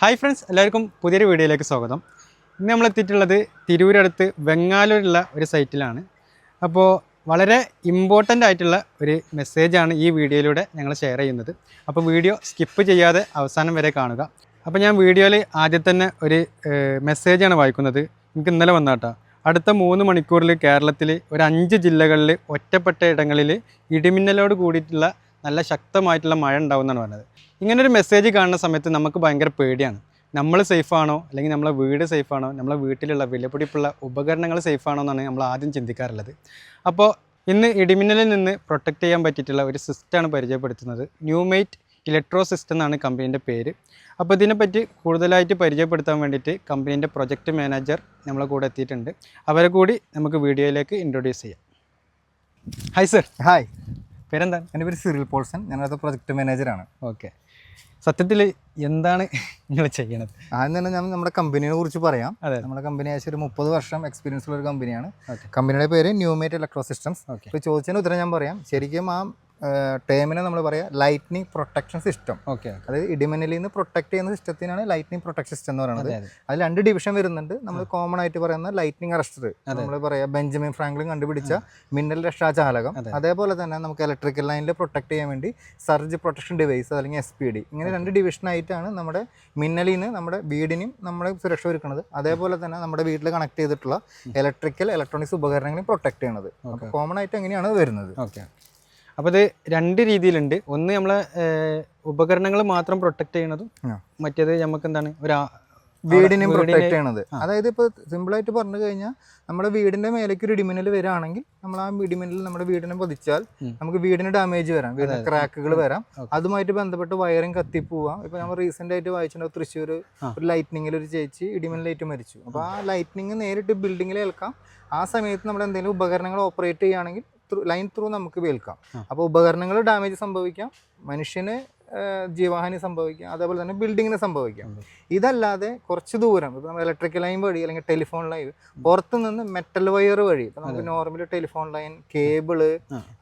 Hi friends എല്ലാവർക്കും പുതിയൊരു വീഡിയോയിലേക്ക് സ്വാഗതം. ഇന്ന് നമ്മൾ എത്തിയിട്ടുള്ളത് തിരൂരടുത്ത് വെങ്ങാലൂരുള്ള ഒരു സൈറ്റിലാണ്. അപ്പോൾ വളരെ ഇമ്പോർട്ടന്റ് ആയിട്ടുള്ള ഒരു മെസ്സേജാണ് ഈ വീഡിയോയിലൂടെ ഞങ്ങൾ ഷെയർ ചെയ്യുന്നത്. അപ്പോൾ വീഡിയോ സ്കിപ്പ് ചെയ്യാതെ അവസാനം വരെ കാണുക. അപ്പോൾ ഞാൻ വീഡിയോയിൽ ആദ്യം തന്നെ ഒരു മെസ്സേജാണ് വായിക്കുന്നത്. എനിക്ക് ഇന്നലെ വന്നാട്ടോ. അടുത്ത മൂന്ന് മണിക്കൂറിൽ കേരളത്തിൽ ഒരു അഞ്ച് ജില്ലകളിൽ ഒറ്റപ്പെട്ട ഇടങ്ങളിൽ ഇടിമിന്നലോട് കൂടിയിട്ടുള്ള നല്ല ശക്തമായിട്ടുള്ള മഴ ഉണ്ടാവും എന്നാണ് പറഞ്ഞത്. ഒരു മെസ്സേജ് കാണുന്ന സമയത്ത് നമുക്ക് ഭയങ്കര പേടിയാണ്. നമ്മൾ സേഫാണോ അല്ലെങ്കിൽ നമ്മളെ വീട് സേഫാണോ നമ്മളെ വീട്ടിലുള്ള വിലപിടിപ്പുള്ള ഉപകരണങ്ങൾ സേഫാണോ എന്നാണ് നമ്മൾ ആദ്യം ചിന്തിക്കാറുള്ളത്. അപ്പോൾ ഇന്ന് ഇടിമിന്നലിൽ നിന്ന് പ്രൊട്ടക്റ്റ് ചെയ്യാൻ പറ്റിയിട്ടുള്ള ഒരു സിസ്റ്റമാണ് പരിചയപ്പെടുത്തുന്നത്. ന്യൂമേറ്റ് ഇലക്ട്രോ സിസ്റ്റം എന്നാണ് കമ്പനീന്റെ പേര്. അപ്പോൾ ഇതിനെപ്പറ്റി കൂടുതലായിട്ട് പരിചയപ്പെടുത്താൻ വേണ്ടിയിട്ട് കമ്പനീന്റെ പ്രൊജക്റ്റ് മാനേജർ നമ്മളെ കൂടെ എത്തിയിട്ടുണ്ട്. അവരെ കൂടി നമുക്ക് വീഡിയോയിലേക്ക് ഇൻട്രൊഡ്യൂസ് ചെയ്യാം. ഹായ് സർ ഹായ് പേരെന്താണ് എന്റെ പേര് സിറിൽ പോൾസൺ. ഞാനത് പ്രൊജക്ട് മാനേജറാണ്. ഓക്കെ. സത്യത്തിൽ എന്താണ് നിങ്ങൾ ചെയ്യണത്? ആദ്യം തന്നെ ഞാൻ നമ്മുടെ കമ്പനിയെ കുറിച്ച് പറയാം. അതെ. നമ്മുടെ കമ്പനി ഏകദേശം ഒരു മുപ്പത് വർഷം എക്സ്പീരിയൻസ് ഉള്ള ഒരു കമ്പനിയാണ്. കമ്പനിയുടെ പേര് ന്യൂമേറ്റ് ഇലക്ട്രോ സിസ്റ്റംസ് ഓക്കെ. ഇപ്പോൾ ചോദിച്ചതിന് ഉത്തരം ഞാൻ പറയാം. ശരിക്കും ആ ടേമിനെ നമ്മൾ പറയുക ലൈറ്റ്നിങ് പ്രൊട്ടക്ഷൻ സിസ്റ്റം ഓക്കെ അതായത് ഇടിമിന്നലിൽ നിന്ന് പ്രൊട്ടക്ട് ചെയ്യുന്ന സിസ്റ്റത്തിനാണ് ലൈറ്റ്നിങ് പ്രൊട്ടക്ഷൻ സിസ്റ്റം എന്ന് പറയുന്നത്. അതെ രണ്ട് ഡിവിഷൻ വരുന്നുണ്ട്. നമ്മൾ കോമൺ ആയിട്ട് പറയുന്ന ലൈറ്റ്നിങ് അറസ്റ്റർ നമ്മൾ പറയാം ബെഞ്ചമിൻ ഫ്രാങ്ക്ലിൻ കണ്ടുപിടിച്ച മിന്നൽ രക്ഷാചാലകം അതെ. അതേപോലെ തന്നെ നമുക്ക് ഇലക്ട്രിക്കൽ ലൈനിൽ പ്രൊട്ടക്ട് ചെയ്യാൻ വേണ്ടി സർജ് പ്രൊട്ടക്ഷൻ ഡിവൈസ് അല്ലെങ്കിൽ എസ് പി ഡി ഇങ്ങനെ രണ്ട് ഡിവിഷൻ ആയിട്ടാണ് നമ്മുടെ മിന്നലിൽ നിന്ന് നമ്മുടെ വീടിനും നമ്മുടെ സുരക്ഷ ഒരുക്കുന്നത്. അതേപോലെ തന്നെ നമ്മുടെ വീട്ടിൽ കണക്ട് ചെയ്തിട്ടുള്ള ഇലക്ട്രിക്കൽ ഇലക്ട്രോണിക്സ് ഉപകരണങ്ങളെയും പ്രൊട്ടക്ട് ചെയ്യണത്. കോമൺ ആയിട്ട് എങ്ങനെയാണ് വരുന്നത്? ഓക്കെ അപ്പോൾ ഇത് രണ്ട് രീതിയിലുണ്ട്. ഒന്ന് നമ്മളെ ഉപകരണങ്ങൾ മാത്രം പ്രൊട്ടക്ട് ചെയ്യണതും മറ്റേത് നമുക്ക് എന്താണ് ഒരു വീടിനെയും വീടിനെ- പ്രൊട്ടക്ട് ചെയ്യണത്. അതായത് ഇപ്പോൾ സിമ്പിളായിട്ട് പറഞ്ഞു കഴിഞ്ഞാൽ നമ്മുടെ വീടിന്റെ മേലേക്ക് ഒരു ഇടിമിന്നൽ വരികയാണെങ്കിൽ നമ്മൾ ആ ഇടിമിന്നൽ നമ്മുടെ വീടിനെ പതിച്ചാൽ നമുക്ക് വീടിന് ഡാമേജ് വരാം. വീടിന് ക്രാക്കുകൾ വരാം. അതുമായിട്ട് ബന്ധപ്പെട്ട് വയറിങ് കത്തിപ്പോവാം. ഇപ്പൊ നമ്മൾ റീസെന്റ് ആയിട്ട് വായിച്ചിട്ടുണ്ടാവും തൃശ്ശൂർ. ഒരു ലൈറ്റ്നിങ്ങിൽ ഒരു ചേച്ചി ഇടിമിന്നലേറ്റ് മരിച്ചു. അപ്പോൾ ആ ലൈറ്റ്നിങ് നേരിട്ട് ബിൽഡിങ്ങിൽ ഏൽക്കാം. ആ സമയത്ത് നമ്മൾ എന്തെങ്കിലും ഉപകരണങ്ങൾ ഓപ്പറേറ്റ് ചെയ്യുകയാണെങ്കിൽ ലൈൻ ത്രൂ നമുക്ക് വേൽക്കാം. അപ്പോൾ ഉപകരണങ്ങൾ ഡാമേജ് സംഭവിക്കാം. മനുഷ്യന് ജീവഹാനി സംഭവിക്കാം. അതേപോലെ തന്നെ ബിൽഡിങ്ങിന് സംഭവിക്കാം. ഇതല്ലാതെ കുറച്ച് ദൂരം ഇപ്പോൾ നമ്മൾ ഇലക്ട്രിക്കൽ ലൈൻ വഴി അല്ലെങ്കിൽ ടെലിഫോൺ ലൈൻ പുറത്ത് നിന്ന് മെറ്റൽ വയർ വഴി ഇപ്പം നമുക്ക് നോർമലി ടെലിഫോൺ ലൈൻ കേബിൾ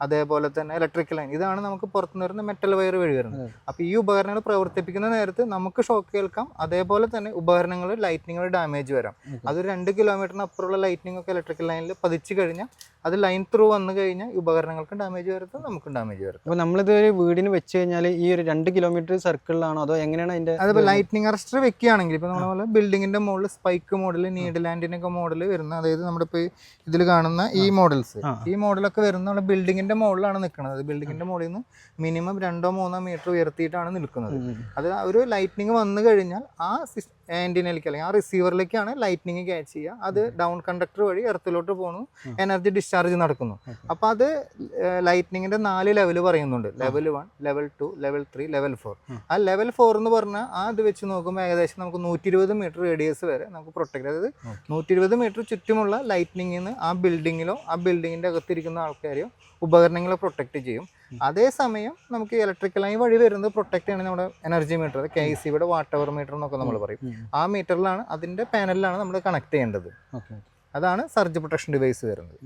അതേപോലെ തന്നെ ഇലക്ട്രിക്കൽ ലൈൻ ഇതാണ് നമുക്ക് പുറത്തുനിന്ന് വരുന്ന മെറ്റൽ വയർ വഴി വരുന്നത്. അപ്പോൾ ഈ ഉപകരണങ്ങൾ പ്രവർത്തിപ്പിക്കുന്ന നേരത്ത് നമുക്ക് ഷോക്ക് കേൾക്കാം. അതേപോലെ തന്നെ ഉപകരണങ്ങൾ ലൈറ്റിനിങ്ങൾ ഡാമേജ് വരാം. അതൊരു രണ്ട് കിലോമീറ്ററിന് അപ്പുറമുള്ള ലൈറ്റിനിങ് ഒക്കെ ഇലക്ട്രിക്കൽ ലൈനിൽ പതിച്ചു കഴിഞ്ഞാൽ അത് ലൈൻ ത്രൂ വന്നു കഴിഞ്ഞാൽ ഉപകരണങ്ങൾക്ക് ഡാമേജ് വരത്തും നമുക്ക് ഡാമേജ് വരും അപ്പോൾ നമ്മളിത് ഒരു വീടിന് വെച്ച് കഴിഞ്ഞാൽ ഈ ഒരു രണ്ട് കിലോമീറ്റർ സർക്കിളിലാണോ അതോ എങ്ങനെയാണ് അതിന്റെ അതിപ്പോൾ ലൈറ്റിനിങ് അറസ്റ്റർ വെക്കുകയാണെങ്കിൽ ഇപ്പോൾ നമ്മളെ ബിൽഡിങ്ങിന്റെ മുകളിൽ സ്പൈക്ക് മോഡൽ നീഡ് ലാൻഡിന്റെ ഒക്കെ മോഡൽ വരുന്ന അതായത് നമ്മുടെ ഇപ്പോൾ ഇതിൽ കാണുന്ന ഈ മോഡൽസ് ഈ മോഡലൊക്കെ വരുന്ന നമ്മുടെ ബിൽഡിങ്ങിന്റെ മുകളിലാണ് നിൽക്കുന്നത് ബിൽഡിങ്ങിന്റെ മുകളിൽ നിന്ന് മിനിമം രണ്ടോ മൂന്നോ മീറ്റർ ഉയർത്തിയിട്ടാണ് നിൽക്കുന്നത്. അത് ഒരു ലൈറ്റിനിങ് വന്നു കഴിഞ്ഞാൽ ആ ആന്റിനയിലേക്ക് അല്ലെങ്കിൽ ആ റിസീവറിലേക്കാണ് ലൈറ്റ്നിങ് ക്യാച്ച് ചെയ്യുക. അത് ഡൗൺ കണ്ടക്ടർ വഴി എർത്തിലോട്ട് പോകുന്നു എനർജി ഡിസ്ചാർജ് നടക്കുന്നു. അപ്പോൾ അത് ലൈറ്റ്നിങ്ങിന്റെ നാല് ലെവൽ പറയുന്നുണ്ട്. Level one level two level three level four ആ ലെവൽ ഫോർ എന്ന് പറഞ്ഞാൽ ആ ഇത് വെച്ച് നോക്കുമ്പോൾ ഏകദേശം നമുക്ക് നൂറ്റി ഇരുപത് മീറ്റർ റേഡിയസ് വരെ നമുക്ക് പ്രൊട്ടക്ട് അതായത്. നൂറ്റി ഇരുപത് മീറ്റർ ചുറ്റുമുള്ള ലൈറ്റ്നിങ്ങിൽ നിന്ന് ആ ബിൽഡിങ്ങിലോ ആ ബിൽഡിങ്ങിന്റെ അകത്തിരിക്കുന്ന ആൾക്കാരെയോ ഉപകരണങ്ങളെ പ്രൊട്ടക്ട് ചെയ്യും. അതേസമയം നമുക്ക് ഇലക്ട്രിക്കൽ ലൈൻ വഴി വരുന്നത് പ്രൊട്ടക്ട് ചെയ്യണമെങ്കിൽ നമ്മുടെ എനർജി മീറ്റർ കെ സി ബിയുടെ വാട്ട് അവർ മീറ്റർ എന്നൊക്കെ നമ്മൾ പറയും. ആ മീറ്ററിലാണ് അതിന്റെ പാനലിലാണ് നമ്മൾ കണക്ട് ചെയ്യേണ്ടത്. അതാണ് സർജ് പ്രൊട്ടക്ഷൻ ഡിവൈസ് വരുന്നത്.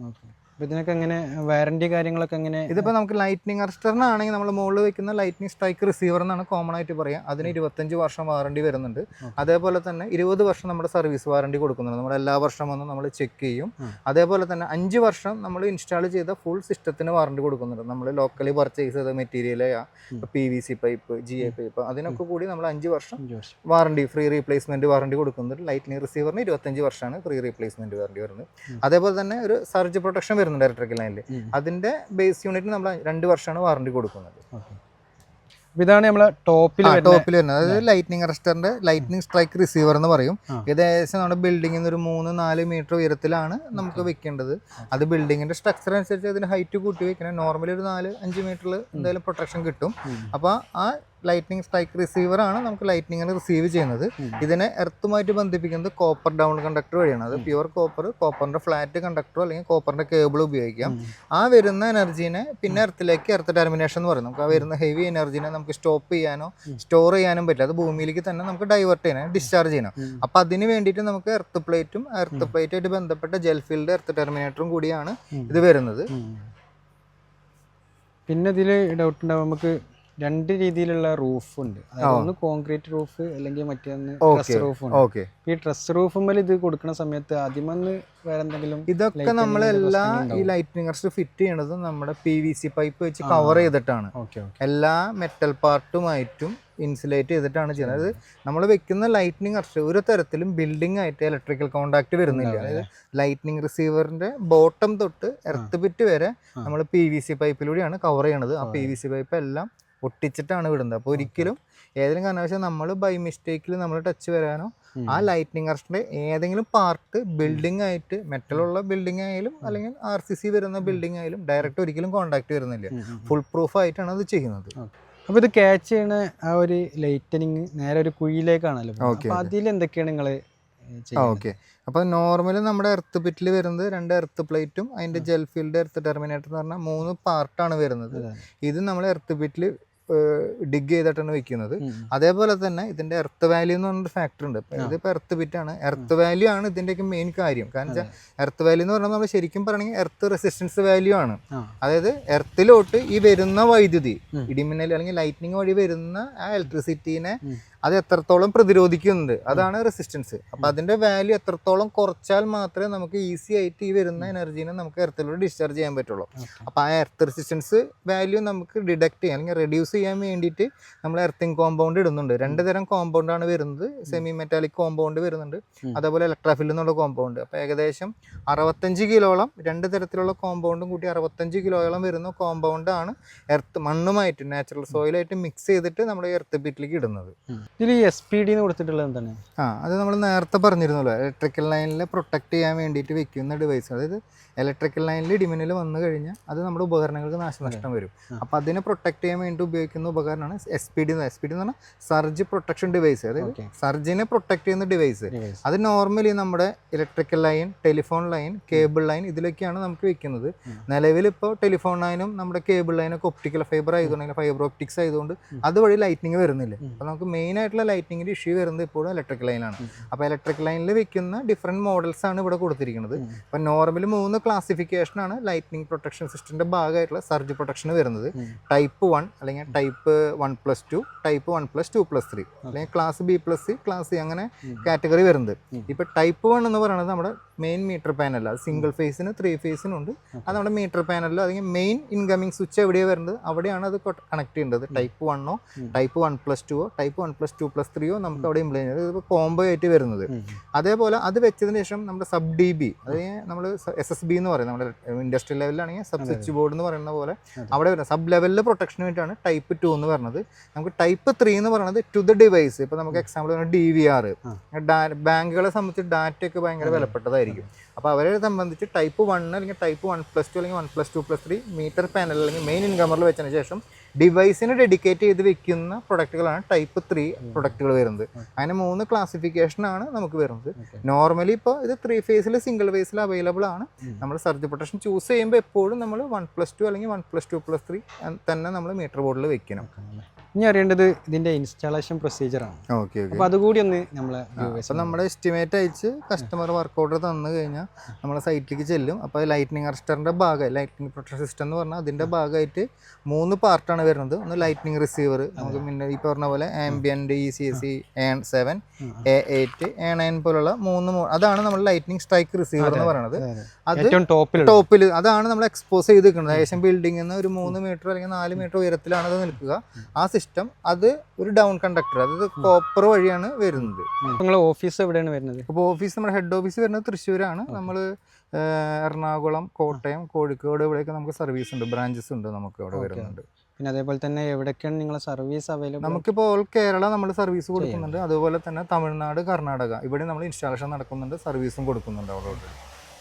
അപ്പോൾ ഇതിനൊക്കെ എങ്ങനെ വാറണ്ടി കാര്യങ്ങളൊക്കെ എങ്ങനെ? ഇതിപ്പോൾ നമുക്ക് ലൈറ്റ്നിങ് അറസ്റ്ററിനാണെങ്കിൽ നമ്മൾ മുകളിൽ വെക്കുന്ന ലൈറ്റ്നിങ് സ്ട്രൈക്ക് റിസീവർ എന്നാണ് കോമൺ ആയിട്ട് പറയാം. അതിന് ഇരുപത്തഞ്ച് വർഷം വാറണ്ടി വരുന്നുണ്ട്. അതേപോലെ തന്നെ ഇരുപത് വർഷം നമ്മുടെ സർവീസ് വാറണ്ടി കൊടുക്കുന്നുണ്ട്. നമ്മൾ എല്ലാ വർഷം വന്ന് നമ്മൾ ചെക്ക് ചെയ്യും. അതേപോലെ തന്നെ അഞ്ച് വർഷം നമ്മൾ ഇൻസ്റ്റാൾ ചെയ്ത ഫുൾ സിസ്റ്റത്തിന് വാറണ്ടി കൊടുക്കുന്നുണ്ട്. നമ്മൾ ലോക്കലി പർച്ചേസ് ചെയ്ത material P V C pipe G A pipe അതിനൊക്കെ കൂടി നമ്മൾ അഞ്ച് വർഷം വാറണ്ടി ഫ്രീ റീപ്ലേസ്മെന്റ് വാറണ്ടി കൊടുക്കുന്നുണ്ട്. ലൈറ്റ്നിങ് റിസീവറിന് ഇരുപത്തഞ്ച് വർഷമാണ് ഫ്രീ റീപ്ലേസ്മെന്റ് വാറണ്ടി വരുന്നത്. അതേപോലെ തന്നെ ഒരു സർജ് പ്രൊട്ടക്ഷൻ വരുന്നുണ്ട് ഇലക്ട്രിക്കൽ ലൈനിൽ. അതിന്റെ ബേസ് യൂണിറ്റിന് നമ്മൾ രണ്ട് വർഷമാണ് വാറണ്ടി കൊടുക്കുന്നത്. ഇതാണ് നമ്മളെ ടോപ്പിൽ ടോപ്പിൽ വരുന്നത്. അതായത് ലൈറ്റ്നിങ് അറസ്റ്ററിന്റെ ലൈറ്റ്നിങ് സ്ട്രൈക്ക് റിസീവർ എന്ന് പറയും. ഇത് ഏകദേശം നമ്മുടെ നിന്ന് ഒരു മൂന്ന് നാല് മീറ്റർ ഉയരത്തിലാണ് നമുക്ക് വെക്കേണ്ടത്. അത് ബിൽഡിങ്ങിന്റെ സ്ട്രക്ചർ അനുസരിച്ച് അതിന് ഹൈറ്റ് കൂട്ടി വെക്കണം. നോർമലി ഒരു നാല് അഞ്ച് മീറ്ററിൽ എന്തായാലും പ്രൊട്ടക്ഷൻ കിട്ടും. അപ്പോൾ ആ ലൈറ്റ്നിങ് സ്ട്രൈക്ക് റിസീവർ ആണ് നമുക്ക് ലൈറ്റ്നിങ്ങിന് റിസീവ് ചെയ്യുന്നത്. ഇതിനെ എർത്തുമായിട്ട് ബന്ധിപ്പിക്കുന്നത് കോപ്പർ ഡൗൺ കണ്ടക്ടർ വഴിയാണ്. അത് പ്യുവർ കോപ്പർ കോപ്പറിന്റെ ഫ്ലാറ്റ് കണ്ടക്ടറോ അല്ലെങ്കിൽ കോപ്പറിന്റെ കേബിൾ ഉപയോഗിക്കാം. ആ വരുന്ന എനർജീനെ പിന്നെ എർത്തിലേക്ക് എർത്ത് ടെർമിനേഷൻ എന്ന് പറയും. നമുക്ക് ആ വരുന്ന ഹെവി എനർജീനെ നമുക്ക് സ്റ്റോപ്പ് ചെയ്യാനോ സ്റ്റോർ ചെയ്യാനും പറ്റില്ല. അത് ഭൂമിയിലേക്ക് തന്നെ നമുക്ക് ഡൈവേർട്ട് ചെയ്യണം ഡിസ്ചാർജ് ചെയ്യണം. അപ്പൊ അതിന് വേണ്ടിയിട്ട് നമുക്ക് എർത്ത് പ്ലേറ്റും എർത്ത് പ്ലേറ്റായിട്ട് ബന്ധപ്പെട്ട ജെൽ ഫീൽഡ് എർത്ത് ടെർമിനേറ്ററും കൂടിയാണ് ഇത് വരുന്നത്. പിന്നെ ഇതിൽ ഡൗട്ട് ഉണ്ടാവും. നമുക്ക് രണ്ട് രീതിയിലുള്ള റൂഫ് ഉണ്ട്. അതായത് ഒന്ന് കോൺക്രീറ്റ് റൂഫ് അല്ലെങ്കിൽ മറ്റൊന്ന് ട്രസ് റൂഫ് ഉണ്ട്. ഈ ട്രസ് റൂഫുമ്മൽ ഇത് കൊടുക്കുന്ന സമയത്ത് ആദ്യമെന്ന് വേറെ എന്തെങ്കിലും ഇതൊക്കെ നമ്മൾ നമ്മളെല്ലാ ഈ ലൈറ്റിനിങ് ഫിറ്റ് ചെയ്യണത് നമ്മുടെ പി വി സി പൈപ്പ് വെച്ച് കവർ ചെയ്തിട്ടാണ്. എല്ലാ മെറ്റൽ പാർട്ടുമായിട്ടും ഇൻസുലേറ്റ് ചെയ്തിട്ടാണ് ചെയ്യുന്നത്. നമ്മൾ വെക്കുന്ന ലൈറ്റ്നിങ് അർഷ ഒരു തരത്തിലും ബിൽഡിംഗ് ആയിട്ട് ഇലക്ട്രിക്കൽ കോണ്ടാക്ട് വരുന്നില്ല. അതായത് ലൈറ്റ്നിങ് റിസീവറിന്റെ ബോട്ടം തൊട്ട് എർത്ത് പിറ്റ് വരെ നമ്മൾ പി വി സി പൈപ്പിലൂടെയാണ് കവർ ചെയ്യണത്. ആ പി വി സി പൈപ്പ് എല്ലാം ഒട്ടിച്ചിട്ടാണ് വിടുന്നത്. അപ്പോൾ ഒരിക്കലും ഏതെങ്കിലും കാരണവശാൽ നമ്മൾ ബൈ മിസ്റ്റേക്കിൽ നമ്മൾ ടച്ച് വരാനോ ആ ലൈറ്റ്നിങ് അർഷന്റെ ഏതെങ്കിലും പാർട്ട് ബിൽഡിംഗ് ആയിട്ട് മെറ്റലുള്ള ബിൽഡിംഗ് ആയാലും അല്ലെങ്കിൽ ആർ സി സി വരുന്ന ബിൽഡിംഗ് ആയാലും ഡയറക്റ്റ് ഒരിക്കലും കോണ്ടാക്ട് വരുന്നില്ല. ഫുൾ പ്രൂഫ് ആയിട്ടാണ് അത് ചെയ്യുന്നത്. അപ്പോൾ ഇത് ക്യാച്ച് ചെയ്യുന്ന ആ ഒരു ലൈറ്റനിങ് നേരെ ഒരു കുഴിയിലേക്കാണല്ലോ അപ്പോൾ ഓക്കെ, അപ്പൊ അതിൽ എന്തൊക്കെയാണ് നിങ്ങൾ ഓക്കെ. അപ്പോൾ നോർമലി നമ്മുടെ എർത്ത് പിറ്റിൽ വരുന്നത് രണ്ട് എർത്ത് പ്ലേറ്റും അതിന്റെ ജെൽ ഫീൽഡ് എർത്ത് ടെർമിനേറ്റർ എന്ന് പറഞ്ഞാൽ മൂന്ന് പാർട്ടാണ് വരുന്നത്. ഇത് നമ്മൾ എർത്ത് പിറ്റിൽ ഡിഗ് ചെയ്തിട്ടാണ് വെക്കുന്നത്. അതേപോലെ തന്നെ ഇതിന്റെ എർത്ത് വാല്യൂ എന്ന് പറഞ്ഞൊരു ഫാക്ടർ ഉണ്ട്. ഇതിപ്പോ എർത്ത് ബിറ്റ് ആണ്. എർത്ത് വാല്യൂ ആണ് ഇതിന്റെയൊക്കെ മെയിൻ കാര്യം. കാരണം വെച്ചാൽ എർത്ത് വാല്യൂ എന്ന് പറഞ്ഞാൽ നമ്മൾ ശരിക്കും പറയണെങ്കിൽ എർത്ത് റെസിസ്റ്റൻസ് വാല്യൂ ആണ്. അതായത് എർത്തിലോട്ട് ഈ വരുന്ന വൈദ്യുതി. ഇടിമിന്നൽ അല്ലെങ്കിൽ ലൈറ്റ്നിങ് വഴി വരുന്ന ആ ഇലക്ട്രിസിറ്റീനെ അത് എത്രത്തോളം പ്രതിരോധിക്കുന്നുണ്ട്. അതാണ് റെസിസ്റ്റൻസ് അപ്പൊ അതിന്റെ വാല്യൂ എത്രത്തോളം കുറച്ചാൽ മാത്രമേ നമുക്ക് ഈസി ആയിട്ട് ഈ വരുന്ന എനർജീനെ നമുക്ക് എർത്തിലൂടെ ഡിസ്ചാർജ് ചെയ്യാൻ പറ്റുള്ളൂ. അപ്പോൾ അപ്പൊ ആ എർത്ത് റെസിസ്റ്റൻസ് വാല്യൂ നമുക്ക് ഡിഡക്ട് ചെയ്യാം അല്ലെങ്കിൽ റെഡ്യൂസ് ചെയ്യാൻ വേണ്ടിയിട്ട് നമ്മൾ എർത്തിങ് കോമ്പൗണ്ട് ഇടുന്നുണ്ട്. രണ്ട് തരം കോമ്പൗണ്ടാണ് ആണ് വരുന്നത്. സെമി മെറ്റാലിക് കോമ്പൗണ്ട് വരുന്നുണ്ട്. അതേപോലെ ഇലക്ട്രാഫിൽ എന്നുള്ള കോമ്പൗണ്ട് അപ്പോൾ ഏകദേശം അറുപത്തഞ്ച് കിലോളം രണ്ട് തരത്തിലുള്ള കോമ്പൗണ്ടും കൂട്ടി അറുപത്തഞ്ച് കിലോയോളം വരുന്ന കോമ്പൗണ്ടാണ് ആണ് എർത്ത് മണ്ണുമായിട്ട് നാച്ചുറൽ സോയിലായിട്ട് മിക്സ് ചെയ്തിട്ട് നമ്മൾ എർത്ത് പിറ്റിലേക്ക് ഇടുന്നത്. ഇതിൽ എസ് പി ഡി കൊടുത്തിട്ടുള്ളത് എന്താണ്? ആ അത് നമ്മൾ നേരത്തെ പറഞ്ഞിരുന്നല്ലോ. ഇലക്ട്രിക്കൽ ലൈനിലെ പ്രൊട്ടക്ട് ചെയ്യാൻ വേണ്ടിയിട്ട് വെക്കുന്ന ഡിവൈസ് അതായത് ഇലക്ട്രിക്കൽ ലൈനിൽ ഇടിമിന്നൽ വന്നു കഴിഞ്ഞാൽ അത് നമ്മുടെ ഉപകരണങ്ങൾക്ക് നാശനഷ്ടം വരും. അപ്പോൾ അതിനെ പ്രൊട്ടക്ട് ചെയ്യാൻ വേണ്ടി ഉപയോഗിക്കുന്ന ഉപകരണമാണ് S P D S P D എന്ന് പറഞ്ഞാൽ സർജ് പ്രൊട്ടക്ഷൻ ഡിവൈസ് അതായത്. സർജിനെ പ്രൊട്ടക്ട് ചെയ്യുന്ന ഡിവൈസ് അത് നോർമലി നമ്മുടെ electrical line telephone line cable line ഇതിലൊക്കെയാണ് നമുക്ക് വെക്കുന്നത്. നിലവിൽ ഇപ്പോൾ ടെലിഫോൺ ലൈനും നമ്മുടെ കേബിൾ ലൈനൊക്കെ ഒപ്റ്റിക്കൽ ഫൈബർ ആയതുകൊണ്ട് ഫൈബർ ഒപ്റ്റിക്സ് ആയതുകൊണ്ട് അതുവഴി ലൈറ്റിനിങ് വരുന്നില്ല. അപ്പോൾ നമുക്ക് മെയിൻ ആയിട്ടുള്ള ലൈറ്റിങ്ങിന്റെ ഇഷ്യൂ വരുന്നത് ഇപ്പോഴും ഇലക്ട്രിക്കൽ ലൈനാണ് അപ്പോൾ ഇലക്ട്രിക് ലൈനിൽ വെക്കുന്ന ഡിഫറെന്റ് മോഡൽസ് ആണ് ഇവിടെ കൊടുത്തിരിക്കുന്നത്. അപ്പം അപ്പോൾ നോർമലി മൂന്ന് ക്ലാസിഫിക്കേഷനാണ് ലൈറ്റിനിങ് പ്രൊട്ടക്ഷൻ സിസ്റ്റത്തിന്റെ ഭാഗമായിട്ടുള്ള സർജ് പ്രൊട്ടക്ഷൻ വരുന്നത്. ടൈപ്പ് വൺ അല്ലെങ്കിൽ type one plus two type one plus two plus three. അല്ലെങ്കിൽ class B plus C class C അങ്ങനെ കാറ്റഗറി വരുന്നത്. ഇപ്പം ഇപ്പോൾ ടൈപ്പ് വൺ എന്ന് പറയുന്നത് നമ്മുടെ മെയിൻ മീറ്റർ പാനൽ അത് സിംഗിൾ ഫേസിന് ത്രീ ഫേസിനും ഉണ്ട്. അത് നമ്മുടെ മീറ്റർ പാനലിലോ അല്ലെങ്കിൽ മെയിൻ ഇൻകമിംഗ് സ്വിച്ച് എവിടെയാണ് വരുന്നത്? അവിടെയാണ് അത് കണക്ട് ചെയ്യേണ്ടത്. ടൈപ്പ് വണ്ണോ. Type one plus ടുവോ type one plus two plus ത്രീയോ നമുക്ക് അവിടെ ഇംപ്ലിമെന്റ് ചെയ്യുന്നത് ഇതിപ്പോൾ കോംബോ ആയിട്ട് വരുന്നത്. അതേപോലെ അത് വെച്ചതിന് ശേഷം നമ്മുടെ സബ് ഡി ബി അതായത് നമ്മൾ എസ് എസ് ബി എന്ന് പറയും നമ്മുടെ ഇൻഡസ്ട്രിയൽ ലെവലിലാണെങ്കിൽ സബ് സ്വിച്ച് ബോർഡ് എന്ന് പറയുന്ന പോലെ അവിടെ വരുന്നത്. സബ് ലെവലിൽ പ്രൊട്ടക്ഷന് വേണ്ടിയിട്ടാണ് ടൈപ്പ് ടു എന്ന് പറയുന്നത് നമുക്ക് ടൈപ്പ് ത്രീ എന്ന് പറയുന്നത് ടു ദ ഡിവൈസ് ഇപ്പോൾ നമുക്ക് എക്സാമ്പിൾ ഡി വി ആർ ബാങ്കുകളെ സംബന്ധിച്ച് ഡാറ്റയൊക്കെ ഭയങ്കര വിലപ്പെട്ടതായിരിക്കും. അപ്പോൾ അവരെ സംബന്ധിച്ച് ടൈപ്പ് വൺ അല്ലെങ്കിൽ ടൈപ്പ് വൺ പ്ലസ് ടു അല്ലെങ്കിൽ one plus two plus three meter panel അല്ലെങ്കിൽ മെയിൻ ഇൻകമറിൽ വെച്ചതിന് ശേഷം ഡിവൈസിന് ഡെഡിക്കേറ്റ് ചെയ്ത് വെക്കുന്ന പ്രൊഡക്റ്റുകളാണ് ടൈപ്പ് ത്രീ പ്രൊഡക്റ്റുകൾ വരുന്നത്. അങ്ങനെ മൂന്ന് ക്ലാസിഫിക്കേഷനാണ് നമുക്ക് വരുന്നത്. നോർമലി ഇപ്പോൾ ഇത് ത്രീ ഫേസിൽ സിംഗിൾ ഫേസിൽ അവൈലബിൾ ആണ്. നമ്മൾ സർജ് പ്രൊട്ടക്ഷൻ ചൂസ് ചെയ്യുമ്പോൾ എപ്പോഴും നമ്മൾ വൺ പ്ലസ് ടു അല്ലെങ്കിൽ one plus two plus three തന്നെ നമ്മൾ മീറ്റർ ബോർഡിൽ വെക്കണം. ഇനി അറിയേണ്ടത് ഇതിന്റെ ഇൻസ്റ്റാളേഷൻ പ്രൊസീജിയർ ആണ്. അപ്പൊ അതുകൂടി ഒന്ന് നമ്മളെ നമ്മുടെ എസ്റ്റിമേറ്റ് അയച്ച് കസ്റ്റമർ വർക്ക് ഓർഡർ തന്നു കഴിഞ്ഞാൽ നമ്മൾ സൈറ്റിലേക്ക് ചെല്ലും. അപ്പൊ ലൈറ്റ്നിങ് അറസ്റ്ററിന്റെ ഭാഗം ലൈറ്റ്നിങ് പ്രൊട്ടക്ഷൻ സിസ്റ്റം എന്ന് പറഞ്ഞാൽ അതിന്റെ ഭാഗമായിട്ട് മൂന്ന് പാർട്ടാണ് വരുന്നത്. ഒന്ന് ലൈറ്റ്നിങ് റിസീവർ നമുക്ക് പിന്നെ ഈ പറഞ്ഞ പോലെ ambient E C S C seven A eight A nine പോലുള്ള മൂന്ന് അതാണ് നമ്മൾ ലൈറ്റ്നിങ് സ്ട്രൈക്ക് റിസീവർ എന്ന് പറയുന്നത് അത് ടോപ്പിൽ അതാണ് നമ്മൾ എക്സ്പോസ് ചെയ്ത് നിൽക്കുന്നത് ഏകദേശം ബിൽഡിംഗിൽ നിന്ന് ഒരു മൂന്ന് മീറ്റർ അല്ലെങ്കിൽ നാല് മീറ്റർ ഉയരത്തിലാണ് അത് നിൽക്കുക. ആ സിസ്റ്റം അത് ഒരു ഡൗൺ കണ്ടക്ടർ അതായത് കോപ്പർ വഴിയാണ് വരുന്നത്. നിങ്ങളെ ഓഫീസ് എവിടെയാണ് വരുന്നത്? അപ്പോൾ ഓഫീസ് നമ്മുടെ ഹെഡ് ഓഫീസ് വരുന്നത് തൃശ്ശൂരാണ്. നമ്മൾ എറണാകുളം കോട്ടയം കോഴിക്കോട് ഇവിടെയൊക്കെ നമുക്ക് സർവീസ് ഉണ്ട്. ബ്രാഞ്ചസ് ഉണ്ട് നമുക്ക് അവിടെ വരുന്നുണ്ട്. പിന്നെ അതേപോലെ തന്നെ എവിടെയൊക്കെയാണ് നിങ്ങളെ സർവീസ് അവൈലബിൾ നമുക്കിപ്പോൾ ഓൾ കേരള നമ്മൾ സർവീസ് കൊടുക്കുന്നുണ്ട്. അതുപോലെ തന്നെ തമിഴ്നാട് കർണാടക. ഇവിടെ നമ്മൾ ഇൻസ്റ്റാളേഷൻ നടക്കുന്നുണ്ട് സർവീസും കൊടുക്കുന്നുണ്ട് അവിടെ.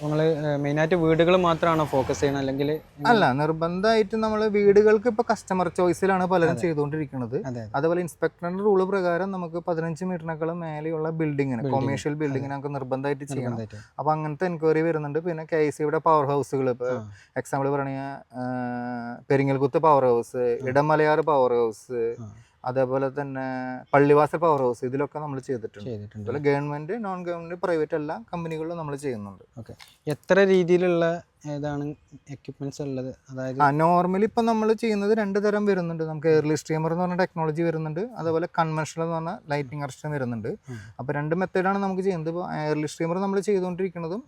നിങ്ങൾ മെയിനായിട്ട് വീടുകൾ മാത്രമാണോ ഫോക്കസ് ചെയ്യണം അല്ലെങ്കിൽ അല്ല നിർബന്ധമായിട്ട് നമ്മൾ വീടുകൾക്ക് ഇപ്പോൾ കസ്റ്റമർ ചോയ്സിലാണ് പലരും ചെയ്തുകൊണ്ടിരിക്കുന്നത് അതേപോലെ ഇൻസ്പെക്ടറിന്റെ റൂൾ പ്രകാരം നമുക്ക് പതിനഞ്ച് മീറ്ററിനേക്കാളും മേലെയുള്ള ബിൽഡിങ്ങിന്. കൊമേഴ്ഷ്യൽ ബിൽഡിങ്ങിന് നമുക്ക് നിർബന്ധമായിട്ട് ചെയ്യണം. അപ്പൊ അപ്പോൾ അങ്ങനത്തെ എൻക്വയറി വരുന്നുണ്ട്. പിന്നെ കെ സി യുടെ പവർ ഹൗസുകൾ ഇപ്പോൾ ആ. എക്സാമ്പിൾ പറഞ്ഞ Peringalkuthu power house Idamalayar power house. അതേപോലെ തന്നെ പള്ളിവാസ പവർ ഹൗസ് ഇതിലൊക്കെ നമ്മൾ ചെയ്തിട്ടുണ്ട്. അതുപോലെ ഗവൺമെന്റ് നോൺ ഗവൺമെന്റ് പ്രൈവറ്റ് എല്ലാം കമ്പനികളിലും നമ്മൾ ചെയ്യുന്നുണ്ട്. എത്ര രീതിയിലുള്ള ഏതാണ് എക്യുപ്മെന്റ്സ് ഉള്ളത്? അതായത് നോർമലി ഇപ്പം നമ്മൾ ചെയ്യുന്നത് രണ്ട് തരം വരുന്നുണ്ട്. നമുക്ക് എയർലി സ്ട്രീമർ എന്ന് പറഞ്ഞ ടെക്നോളജി വരുന്നുണ്ട്. അതേപോലെ കൺവെൻഷണൽ എന്ന് പറഞ്ഞ ലൈറ്റിംഗ് അർസ്റ്റം വരുന്നുണ്ട്. അപ്പൊ അപ്പോൾ രണ്ട് മെത്തേഡാണ് നമുക്ക് ചെയ്യുന്നത്. ഇപ്പോൾ എയർലി സ്ട്രീമർ നമ്മൾ ചെയ്തുകൊണ്ടിരിക്കുന്നതും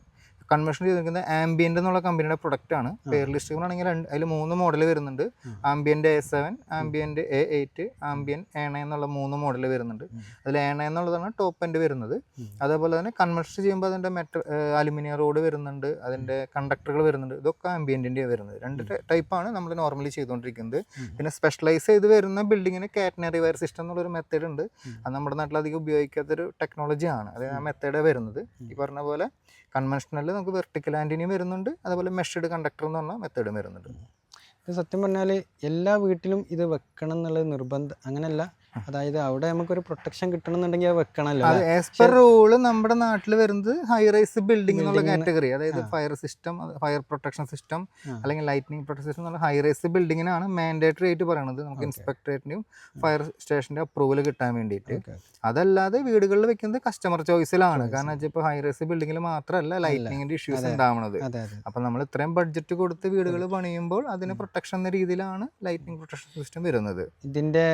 കൺവെൻഷൻ ചെയ്തിരിക്കുന്നത് ആംബിയന്റ് എന്നുള്ള കമ്പനിയുടെ പ്രൊഡക്റ്റ് ആണ്. പേര് ലിസ്റ്റ് ആണെങ്കിൽ രണ്ട് അതിൽ മൂന്ന് മോഡൽ വരുന്നുണ്ട്. Ambient A seven ambient A eight ambient ഏണ എന്നുള്ള മൂന്ന് മോഡൽ വരുന്നുണ്ട്. അതിൽ ഏണ എന്നുള്ളതാണ് ടോപ്പ് എൻഡ് വരുന്നത്. അതേപോലെ തന്നെ കൺവെൻഷൻ ചെയ്യുമ്പോൾ അതിന്റെ മെറ്റ അലുമിനിയം റോഡ് വരുന്നുണ്ട്. അതിന്റെ കണ്ടക്ടറുകൾ വരുന്നുണ്ട്. ഇതൊക്കെ ആംബിയന്റിന്റെ വരുന്നത്. രണ്ട് ടൈപ്പാണ് നമ്മൾ നോർമലി ചെയ്തുകൊണ്ടിരിക്കുന്നത്. പിന്നെ സ്പെഷ്യലൈസ് ചെയ്ത് വരുന്ന ബിൽഡിങ്ങിന് കാറ്റനറി വയർ സിസ്റ്റം എന്നുള്ളൊരു മെത്തേഡ് ഉണ്ട്. അത് നമ്മുടെ നാട്ടിൽ അധികം ഉപയോഗിക്കാത്തൊരു ടെക്നോളജിയാണ് അത് ആ മെത്തേഡ് വരുന്നത്. ഈ പറഞ്ഞ പോലെ കൺവെൻഷണലിൽ നമുക്ക് വെർട്ടിക്കൽ ആന്റിനിയും വരുന്നുണ്ട്. അതുപോലെ മെഷഡ് കണ്ടക്ടർ എന്ന് പറഞ്ഞ മെത്തേഡും വരുന്നുണ്ട്. ഇത് സത്യം പറഞ്ഞാൽ എല്ലാ വീട്ടിലും ഇത് വെക്കണം എന്നുള്ളത് നിർബന്ധം അങ്ങനെയല്ല അതായത് അവിടെ നമുക്കൊരു പ്രൊട്ടക്ഷൻ കിട്ടണമെന്നുണ്ടെങ്കിൽ അത് വെക്കണമല്ലോ അത്? ആസ് പെർ റൂൾ നമ്മുടെ നാട്ടിൽ വരുന്നത് ഹൈ റൈസ് ബിൽഡിംഗ് എന്നുള്ള കാറ്റഗറി അതായത് fire system fire protection system അല്ലെങ്കിൽ ലൈറ്റിനിങ് പ്രൊട്ടക്ഷൻ സിസ്റ്റം എന്നുള്ള ഹൈ റൈസ് ബിൽഡിങ്ങിനാണ് മാൻഡേറ്ററി ആയിട്ട് പറയുന്നത് നമുക്ക് Okay. ഇൻസ്പെക്ടറേറ്റിന്റെയും ഫയർ സ്റ്റേഷന്റെ അപ്രൂവൽ കിട്ടാൻ വേണ്ടിയിട്ട്. അതല്ലാതെ വീടുകളിൽ വെക്കുന്നത് കസ്റ്റമർ ചോയ്സിലാണ് കാരണം വെച്ചാൽ ഇപ്പോൾ ഹൈ റൈസ് ബിൽഡിങ്ങിൽ മാത്രമല്ല ലൈറ്റിനിങ്ങിന്റെ ഇഷ്യൂസ്. ഉണ്ടാവുന്നത് അപ്പം നമ്മൾ ഇത്രയും ബഡ്ജറ്റ് കൊടുത്ത് വീടുകൾ പണിയുമ്പോൾ അതിന് പ്രൊട്ടക്ഷൻ എന്ന രീതിയിലാണ് ലൈറ്റിനിങ് പ്രൊട്ടക്ഷൻ സിസ്റ്റം വരുന്നത്. ഇതിന്റെ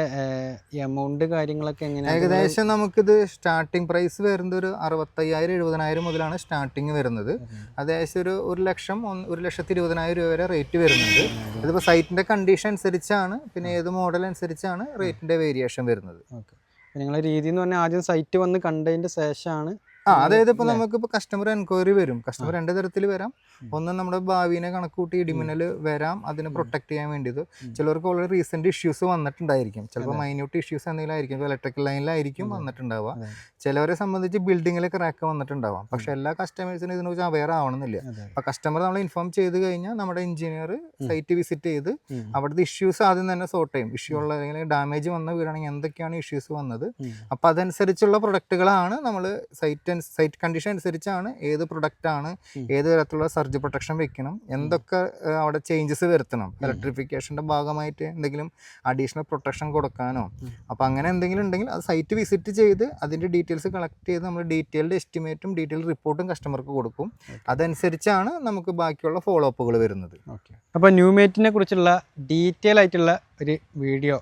എമൗണ്ട് കാര്യങ്ങളൊക്കെ എങ്ങനെയാണ് ഏകദേശം നമുക്കിത് സ്റ്റാർട്ടിംഗ് പ്രൈസ് വരുന്നത് ഒരു അറുപത്തയ്യായിരം എഴുപതിനായിരം മുതലാണ് സ്റ്റാർട്ടിങ് വരുന്നത്. അത് ഏകദേശം ഒരു ഒരു ലക്ഷം ഒന്ന് ഒരു ലക്ഷത്തി ഇരുപതിനായിരം രൂപ വരെ റേറ്റ് വരുന്നുണ്ട് ഇതിപ്പോൾ സൈറ്റിന്റെ കണ്ടീഷൻ അനുസരിച്ചാണ് പിന്നെ ഏത് മോഡൽ അനുസരിച്ചാണ് റേറ്റിന്റെ വേരിയേഷൻ വരുന്നത്. ഓക്കെ. നിങ്ങളുടെ രീതി എന്ന് പറഞ്ഞാൽ ആദ്യം സൈറ്റ് വന്ന് കണ്ടതിന്റെ ശേഷമാണ് ആ അതായത് ഇപ്പൊ നമുക്ക് ഇപ്പൊ കസ്റ്റമർ എൻക്വയറി വരും. കസ്റ്റമർ രണ്ട് തരത്തിൽ വരാം. ഒന്ന് നമ്മുടെ ഭാവിനെ കണക്കൂട്ടി ഇടിമിന്നൽ വരാം അതിനെ പ്രൊട്ടക്ട് ചെയ്യാൻ വേണ്ടിയത്. ചിലർക്ക് ഓൾറെഡി റീസെന്റ് ഇഷ്യൂസ് വന്നിട്ടുണ്ടായിരിക്കും. ചിലപ്പോൾ. മൈന്യൂട്ട് ഇഷ്യൂസ് എന്തെങ്കിലും ആയിരിക്കും ഇലക്ട്രിക്കൽ ലൈനിലായിരിക്കും. വന്നിട്ടുണ്ടാവുക. ചിലവരെ സംബന്ധിച്ച് ബിൽഡിങ്ങിൽ ക്രാക്ക് വന്നിട്ടുണ്ടാവാം. പക്ഷെ എല്ലാ കസ്റ്റമേഴ്സിനും ഇതിനെക്കുറിച്ച് അവെയർ ആവണമെന്നില്ല. അപ്പൊ കസ്റ്റമർ നമ്മൾ ഇൻഫോം ചെയ്ത് കഴിഞ്ഞാൽ നമ്മുടെ എഞ്ചിനീയർ സൈറ്റ് വിസിറ്റ് ചെയ്ത്. അവിടുത്തെ ഇഷ്യൂസ് ആദ്യം തന്നെ സോർട്ട് ചെയ്യും. ഇഷ്യൂ ഉള്ള അല്ലെങ്കിൽ ഡാമേജ് വന്ന വീടാണെങ്കിൽ എന്തൊക്കെയാണ് ഇഷ്യൂസ് വന്നത്? അപ്പൊ അതനുസരിച്ചുള്ള പ്രൊഡക്റ്റുകളാണ് നമ്മൾ സൈറ്റ് സൈറ്റ് കണ്ടീഷൻ അനുസരിച്ചാണ് ഏത് പ്രൊഡക്റ്റ് ആണ് ഏത് തരത്തിലുള്ള സർജ് പ്രൊട്ടക്ഷൻ വെക്കണം എന്തൊക്കെ അവിടെ ചേഞ്ചസ് വരുത്തണം. ഇലക്ട്രിഫിക്കേഷന്റെ ഭാഗമായിട്ട് എന്തെങ്കിലും അഡീഷണൽ പ്രൊട്ടക്ഷൻ കൊടുക്കാനോ. അപ്പോൾ അങ്ങനെ എന്തെങ്കിലും ഉണ്ടെങ്കിൽ അത് സൈറ്റ് വിസിറ്റ് ചെയ്ത് അതിന്റെ ഡീറ്റെയിൽസ് കളക്ട് ചെയ്ത് നമ്മൾ ഡീറ്റെയിൽഡ് എസ്റ്റിമേറ്റും ഡീറ്റെയിൽ റിപ്പോർട്ടും കസ്റ്റമർക്ക് കൊടുക്കും. അതനുസരിച്ചാണ് നമുക്ക് ബാക്കിയുള്ള ഫോളോ അപ്പുകൾ വരുന്നത്. ഓക്കെ അപ്പോൾ ന്യൂമേറ്റിനെ കുറിച്ചുള്ള ഡീറ്റെയിൽ ആയിട്ടുള്ള ഒരു വീഡിയോ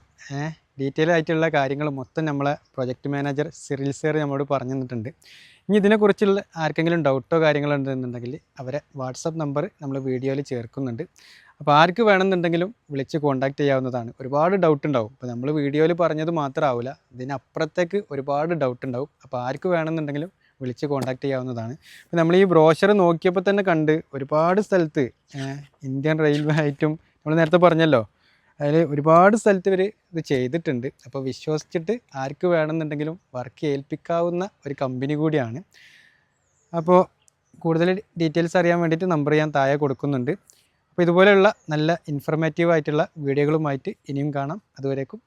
ഡീറ്റെയിൽ ആയിട്ടുള്ള കാര്യങ്ങൾ മൊത്തം നമ്മളെ പ്രൊജക്ട് മാനേജർ സിറിൽ സെയർ നമ്മളോട് പറഞ്ഞു തന്നിട്ടുണ്ട്. ഇനി ഇതിനെക്കുറിച്ചുള്ള ആർക്കെങ്കിലും ഡൗട്ടോ കാര്യങ്ങളോ ഉണ്ടെന്നുണ്ടെങ്കിൽ അവരെ വാട്സപ്പ് നമ്പർ നമ്മൾ വീഡിയോയിൽ ചേർക്കുന്നുണ്ട്. അപ്പോൾ ആർക്ക് വേണമെന്നുണ്ടെങ്കിലും വിളിച്ച് കോൺടാക്ട് ചെയ്യാവുന്നതാണ്. ഒരുപാട് ഡൗട്ട് ഉണ്ടാവും. അപ്പോൾ നമ്മൾ വീഡിയോയിൽ പറഞ്ഞത് മാത്രമാവില്ല ഇതിനപ്പുറത്തേക്ക് ഒരുപാട് ഡൗട്ട് ഉണ്ടാവും. അപ്പോൾ ആർക്ക് വേണമെന്നുണ്ടെങ്കിലും വിളിച്ച് കോൺടാക്ട് ചെയ്യാവുന്നതാണ്. അപ്പോൾ നമ്മൾ ഈ ബ്രോഷർ നോക്കിയപ്പോൾ തന്നെ കണ്ട് ഒരുപാട് സ്ഥലത്ത് ഇന്ത്യൻ റെയിൽവേ ആയിട്ടും നമ്മൾ നേരത്തെ പറഞ്ഞല്ലോ അതിൽ ഒരുപാട് സ്ഥലത്ത് ഇവർ ഇത് ചെയ്തിട്ടുണ്ട്. അപ്പോൾ വിശ്വസിച്ചിട്ട് ആർക്ക് വേണമെന്നുണ്ടെങ്കിലും വർക്ക് ഏൽപ്പിക്കാവുന്ന ഒരു കമ്പനി കൂടിയാണ്. അപ്പോൾ കൂടുതൽ ഡീറ്റെയിൽസ് അറിയാൻ വേണ്ടിയിട്ട് നമ്പർ ഞാൻ താഴെ കൊടുക്കുന്നുണ്ട്. അപ്പോൾ ഇതുപോലെയുള്ള നല്ല ഇൻഫർമേറ്റീവ് ആയിട്ടുള്ള വീഡിയോകളുമായിട്ട് ഇനിയും കാണാം. അതുവരേക്കും